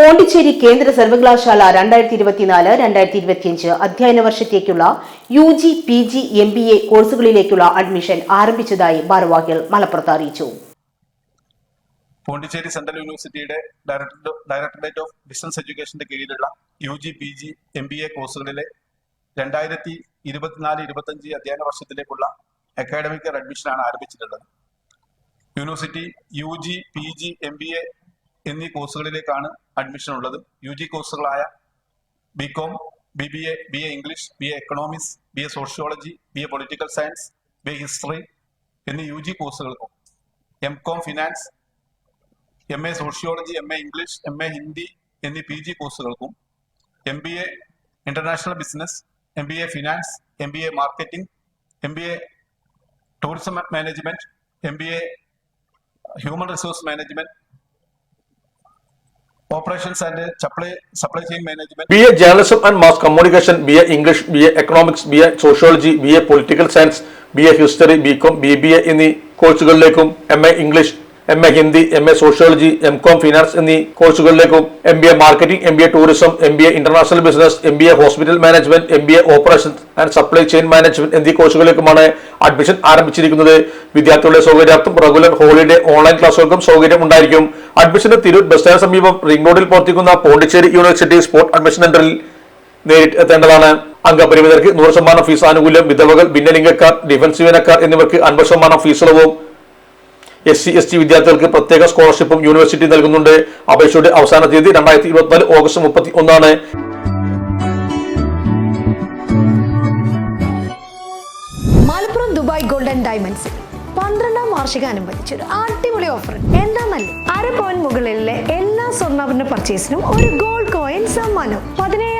പോണ്ടിച്ചേരി കേന്ദ്ര സർവകലാശാല രണ്ടായിരത്തി ഇരുപത്തിനാല് രണ്ടായിരത്തി ഇരുപത്തിയഞ്ച് അധ്യയന വർഷത്തേക്കുള്ള U G P G M B A കോഴ്സുകളിലേക്കുള്ള admission ആരംഭിച്ചതായി ഭാരവാഹികൾ മലപ്പുറത്ത് അറിയിച്ചു. പോണ്ടിച്ചേരി സെൻട്രൽ യൂണിവേഴ്സിറ്റിയുടെ ഡയറക്ടറേറ്റ് ഓഫ് ബിസിനസ് എഡ്യൂക്കേഷന്റെ കീഴിലുള്ള U G P G M B A കോഴ്സുകളിലെ രണ്ടായിരത്തി ഇരുപത്തിനാല് ഇരുപത്തഞ്ച് അധ്യയന വർഷത്തിലേക്കുള്ള അക്കാഡമിക് അഡ്മിഷനാണ് ആരംഭിച്ചിട്ടുള്ളത്. University U G P G M B A എന്നീ കോഴ്സുകളിലേക്കാണ് അഡ്മിഷൻ ഉള്ളത് U G കോഴ്സുകളായ B com B B A B A English B A economics B A sociology B A political science B A history എന്നീ U G കോഴ്സുകൾക്കും M com finance M A sociology M A English M A Hindi എന്നീ P G കോഴ്സുകൾക്കും M B A international business M B A finance M B A marketing M B A tourism management M B A human resource management operations and supply supply chain management B A journalism and mass communication B A English B A economics B A sociology B A political science B A history B com B B A എന്നീ കോഴ്സുകളിലേക്കും M A English M A Hindi M A sociology M com finance എന്നീ കോഴ്സുകളിലേക്കും M B A marketing M B A tourism M B A international business M B A hospital management M B A operation and supply chain management എന്നീ കോഴ്സുകളിലേക്കുമാണ് admission ആരംഭിച്ചിരിക്കുന്നത്. വിദ്യാർത്ഥികളുടെ സൗകര്യാർത്ഥം regular holiday online ക്ലാസുകൾക്കും സൗകര്യം ഉണ്ടായിരിക്കും. അഡ്മിഷന് തിരൂർ ബസ് സ്റ്റാൻഡ് സമീപം റിംഗ് റോഡിൽ പ്രവർത്തിക്കുന്ന പോണ്ടിച്ചേരി യൂണിവേഴ്സിറ്റി സ്പോർട്സ് അഡ്മിഷൻ സെന്ററിൽ നേരിട്ട് എത്തേണ്ടതാണ്. അംഗപരിമിതർക്ക് നൂറ് ശതമാനം ഫീസ് ആനുകൂല്യം വിധവകൾ ഭിന്നലിംഗക്കാർ ഡിഫൻസ് ജീവനക്കാർ എന്നിവർക്ക് അൻപത് ശതമാനം ഫീസ് ഇളവും. എസ് സി എസ് ടി വിദ്യാർത്ഥികൾക്ക് പ്രത്യേക സ്കോളർഷിപ്പും യൂണിവേഴ്സിറ്റി നൽകുന്നുണ്ട്. അപേക്ഷയുടെ അവസാന തീയതി രണ്ടായിരത്തി ഇരുപത്തിനാല് ഓഗസ്റ്റ് മുപ്പത്തി ഒന്നാണ് മലപ്പുറം ദുബായ് ഗോൾഡൻ ഡയമണ്ട്സ്. പന്ത്രണ്ടാം വാർഷിക അനുബന്ധിച്ച് ഒരു അടിപൊളി ഓഫർ എന്താന്നല്ലേ അര പോയിന്റ് മുകളിലെ എല്ലാ സ്വർണാഭരണ പർച്ചേസിനും ഒരു ഗോൾഡ് കോയിൻ സമ്മാനം. പതിനയ്യായിരം